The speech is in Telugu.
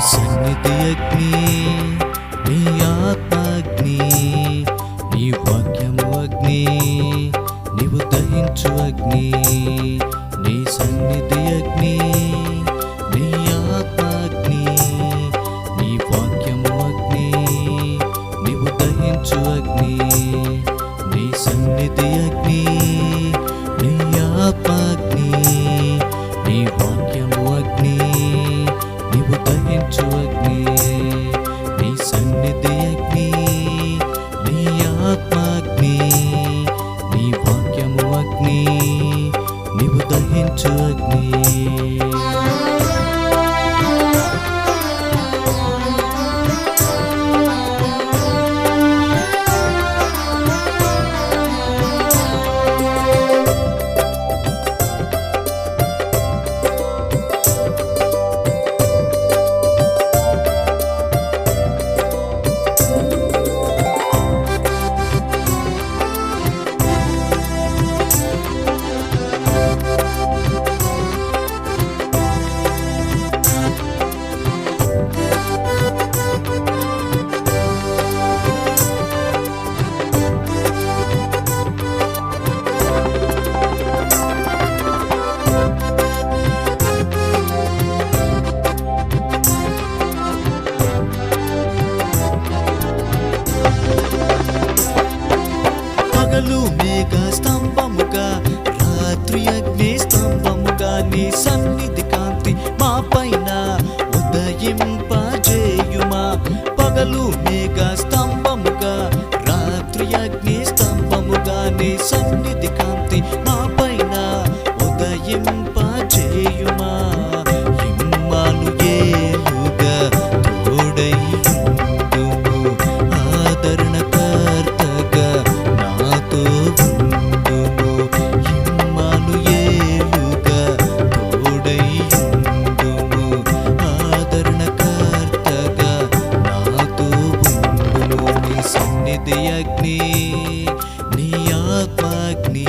సన్నిధి అగ్ని నీ ఆత్మాగ్ని నీ వాక్యము అగ్ని నీవు దహించు అగ్ని నీ సన్నిధి అగ్ని. నీవు దహించు పగలు మేఘ స్తంభముగా రాత్రి అగ్ని స్తంభముగా నీ సన్నిధి కాంతి మా పైన ఉదయింపజేయుమా. పగలు మేఘ అగ్ని నీ ఆత్మాగ్ని